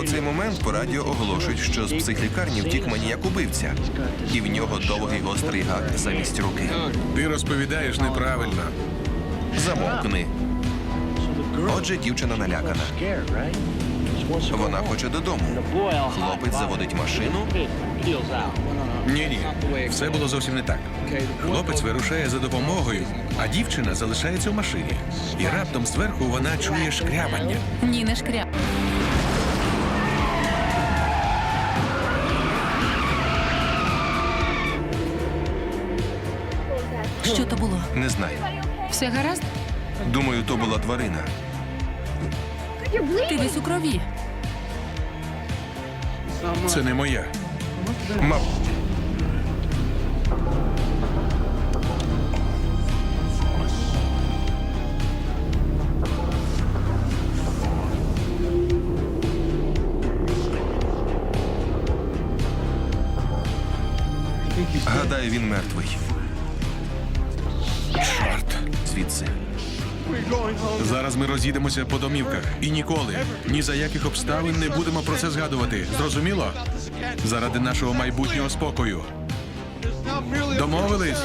у цей момент по радіо оголошують, що з психлікарні втік маніяк убивця, і в нього довгий гострий гак замість руки. Ти розповідаєш неправильно. Замовкни. Отже, дівчина налякана. Вона хоче додому. Хлопець заводить машину. Ні, ні, все було зовсім не так. Хлопець вирушає за допомогою, а дівчина залишається в машині. І раптом зверху вона чує шкрябання. Ні, не шкря. Що то було? Не знаю. Все гаразд? Думаю, то була тварина. Ти весь у крові. Це не моя. Мав. Гадаю, він мертвий. Чорт. Звідси. Зараз ми роз'їдемося по домівках і ніколи, ні за яких обставин не будемо про це згадувати. Зрозуміло? Заради нашого майбутнього спокою. Домовились?